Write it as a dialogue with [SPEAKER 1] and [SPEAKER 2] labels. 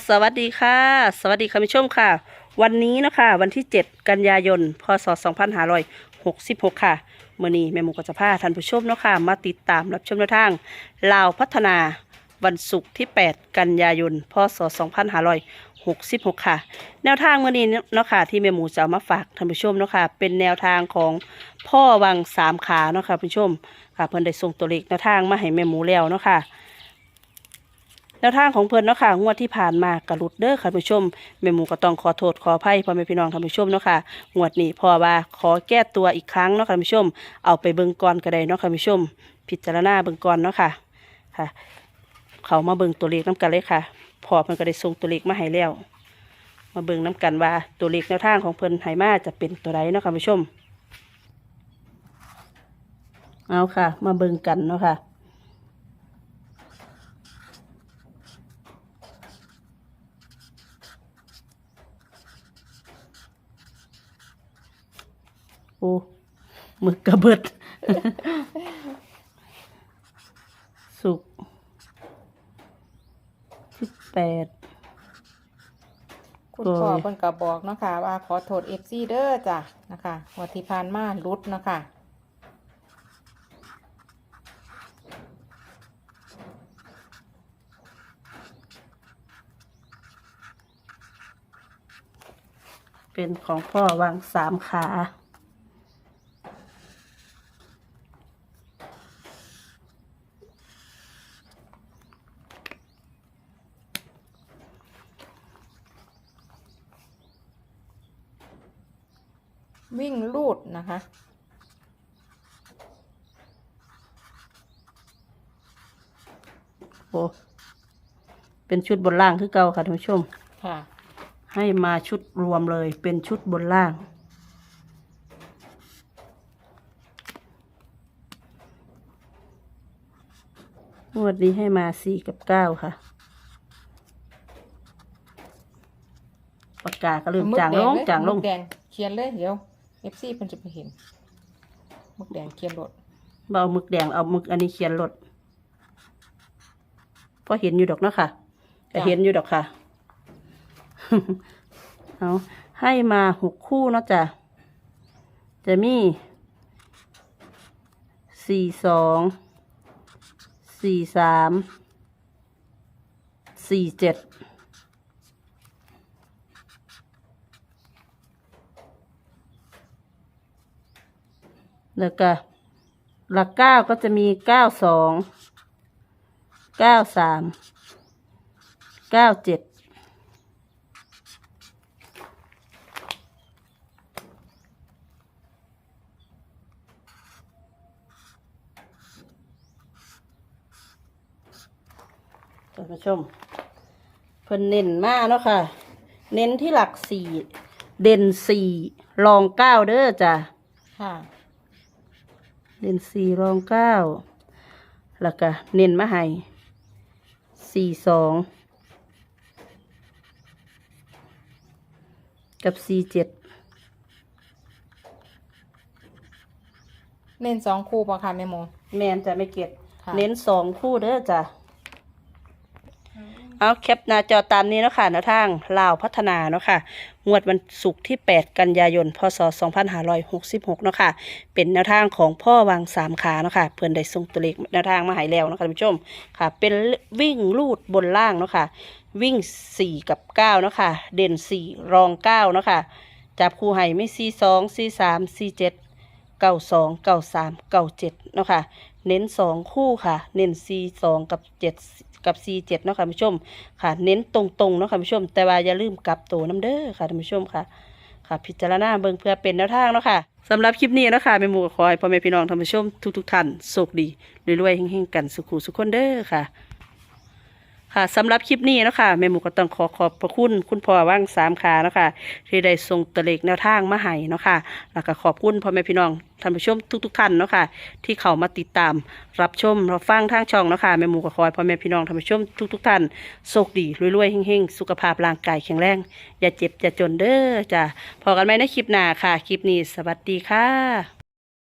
[SPEAKER 1] สวัสดีค่ะ สวัสดีคุณผู้ชมค่ะ วันนี้นะคะวันที่ 7 กันยายน พศ 2566 ค่ะเมื่อนี้แม่หมูก็จะพาท่านผู้ชมเนาะค่ะ มาติดตามรับชมแนวทางลาวพัฒนาวันศุกร์ที่ 8 กันยายน พศ 2566 ค่ะ แนวทางเมื่อนี้เนาะค่ะที่แม่หมูจะเอามาฝากท่านผู้ชมเนาะค่ะ เป็นแนวทางของพ่อวังสามขาเนาะค่ะผู้ชมค่ะเพิ่นได้ส่งตัวเลขแนวทางมาให้แม่หมูแล้วเนาะค่ะ แนวทางของเพิ่นเนาะค่ะงวดที่ผ่านมากระลุดเด้อค่ะผู้ชมแม่หมูก็ต้องขอโทษขออภัยพ่อแม่พี่น้องท่านผู้ชมเนาะค่ะงวดนี้พอว่าขอแก้ตัวอีกครั้งเนาะค่ะผู้ชม เอาไปเบิ่งก่อนก็ได้เนาะค่ะผู้ชม พิจารณาเบิ่งก่อนเนาะค่ะค่ะ เขามาเบิ่งตัวเลขน้กันเลยค่ะ พอเพิ่นก็ได้ส่งตัวเลขมาให้แล้ว มาเบิ่งน้กันว่าตัวเลขแนวทางของเพิ่นให้มาจะเป็นตัวใดเนาะค่ะผู้ชมเอาค่ะ มาเบิ่งกันเนาะค่ะ อ้หมึกกระเบิด สุกสิบแปด
[SPEAKER 2] คุณ
[SPEAKER 1] โอ้ย
[SPEAKER 2] พ่อเพิ่นก็บอกเนาะค่ะว่าขอโทษเอฟซีเด้อจ้ะนะคะงวันที่ผ่านมารุดเนาะค่ะ
[SPEAKER 1] เป็นของพ่อวางสามขา
[SPEAKER 2] วิ่งลูดนะคะ
[SPEAKER 1] โอ้เป็นชุดบนล่างคือเก่าค่ะท่านผู้ชม
[SPEAKER 2] ค่ะ
[SPEAKER 1] ให้มาชุดรวมเลย เป็นชุดบนล่าง งวดนี้ให้มาสี่กับเก้าค่ะ ปากกาก็เริ่มจางลง
[SPEAKER 2] หมึกแด
[SPEAKER 1] จางลง
[SPEAKER 2] หมึกแดงเขียนเลยเดี๋ยว เอฟซีเพิ่นจะไปเห็นหมึกแดงเขียนรถ
[SPEAKER 1] บ่เอาหมึกแดงเอาหมึกอันนี้เขียนรถพอเห็นอยู่ดอกเนาะค่ะแต่เห็นอยู่ดอกค่ะ เอาให้มาหกคู่เนาะจ้ะจะมีสี่สองสี่สามสี่เจ็ด แล้วก็หลักเก้าก็จะมีเก้าสองเก้าสามเก้าเจ็ดท่านผู้ชม เพิ่นเน้นมากเนาะค่ะ เน้นที่หลักสี่ เด่นสี่รองเก้าเด้อจ้ะ
[SPEAKER 2] ค่ะ
[SPEAKER 1] เด่นสี่รองเก้าแล้วก็เน้นมาให้สี่สองกับสี่เจ็ด
[SPEAKER 2] เน้นสองคู่ปะค่ะแม่โม
[SPEAKER 1] แมนจะไม่เก็บ
[SPEAKER 2] ค่ะ
[SPEAKER 1] เน้นสองคู่เด้อจ้ะ เอาแคปหน้าจอตามนี้เนาะค่ะแนวทางลาวพัฒนาเนาะค่ะ งวดวันศุกร์ที่ 8 กันยายน พศ 2566 เนาะค่ะ เป็นแนวทางของพ่อวางสามขาเนาะค่ะ เพื่อนได้ส่งตัวเลขแนวทางมาให้แล้วเนาะค่ะท่านผู้ชมค่ะ เป็นวิ่งลูดบนล่างเนาะค่ะ วิ่ง 4 กับ 9 เนาะค่ะ เด่น 4 รอง 9 เนาะค่ะ จับคู่ให้ไม่ 4 2 4 3 4 7เก้าสองเก้าสามเก้าเจ็ดเนาะค่ะ เน้นสองคู่ค่ะ เน้นซีสองกับเจ็ดกับซีเจ็ดเนาะค่ะท่านผู้ชมค่ะ เน้นตรงๆเนาะค่ะท่านผู้ชม แต่ว่าอย่าลืมกลับตัวน้ำเด้อค่ะท่านผู้ชมค่ะ ค่ะ พิจารณาเบิ่งเพื่อเป็นแนวทางเนาะค่ะสำหรับคลิปนี้นะคะแม่หมูก็ขอให้พ่อแม่พี่น้องท่านผู้ชมทุกๆท่านโชคดีรวยๆเฮงๆกันสุขุสุขคนเด้อค่ะ ค่ะสำหรับคลิปนี้เนาะคะแม่หมูก็ต้องขอขอบพระคุณคุณพ่อว่างสามขาเนาะคะที่ได้ส่งตัวเลขแนวทางมาให้เนาะค่ะแล้วก็ขอบคุณพ่อแม่พี่น้องท่านผู้ชมทุกๆท่านเนาะค่ะที่เข้ามาติดตามรับชมรับฟังทางช่องเนาะค่ะแม่หมูก็ขอให้พ่อแม่พี่น้องท่านผู้ชมทุกๆท่านโชคดีรวยๆเฮงๆสุขภาพร่างกายแข็งแรง อย่าเจ็บอย่าจนเด้อจ้ะพอกันไหมในคลิปหน้าค่ะ คลิปนี้สวัสดีค่ะ